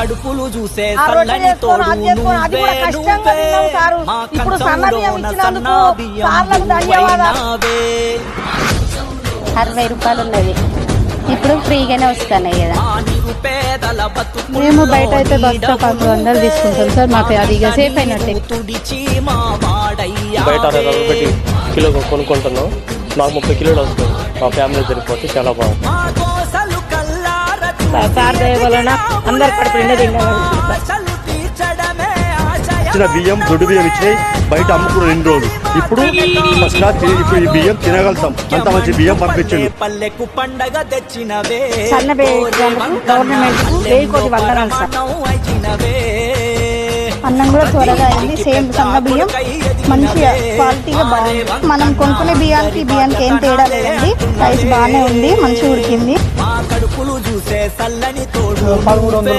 కడుపులు చూసే చేసుకొని, తోడు నువ్వే, కష్టంగా నువ్వే. మా కంచంలోన సన్న బియ్యం సార్లకు ధన్యవాదాలు. నువ్వైనావే. అరవై రూపాయలు ఉన్నది ఇప్పుడు ఫ్రీగానే వస్తున్నాయి కదా. మేము బయట అయితే బస్ స్టాప్ ఐదు వందలు తీసుకుంటాం సార్. మాకు అది ఇక సేఫ్ అయినట్టే. బయట కిలో కొనుక్కుంటున్నాం. నాకు ముప్పై కిలోలు వస్తుంది. మా ఫ్యామిలీ సరిపోతే చాలా బాగుంది కల్లార సార్ దయ వలన అందరు. ఇచ్చిన బియ్యం దొడ్డు బియ్యం ఇచ్చినాయి బయట అమ్ముకున్న రెండు రోజులు ఇప్పుడు ఫస్ట్ ఇప్పుడు ఈ బియ్యం తినగలుగుతాం అంత మంచి బియ్యం పంపించిండు పల్లెకు పండగ తెచ్చినవే గవర్నమెంట్ కోటి వందనాలు సార్. కూడా త్వరగా అయింది. సేమ్ సన్న బియ్యం మంచిగా క్వాలిటీగా బాగుంది. మనం కొనుక్కునే బియ్యానికి బియ్యానికి ఏం తేడా లేదండి. రైస్ బాగానే ఉంది మంచిగా ఉడికింది. మా కడుపులు చల్లని తోడు పదమూడు వందలు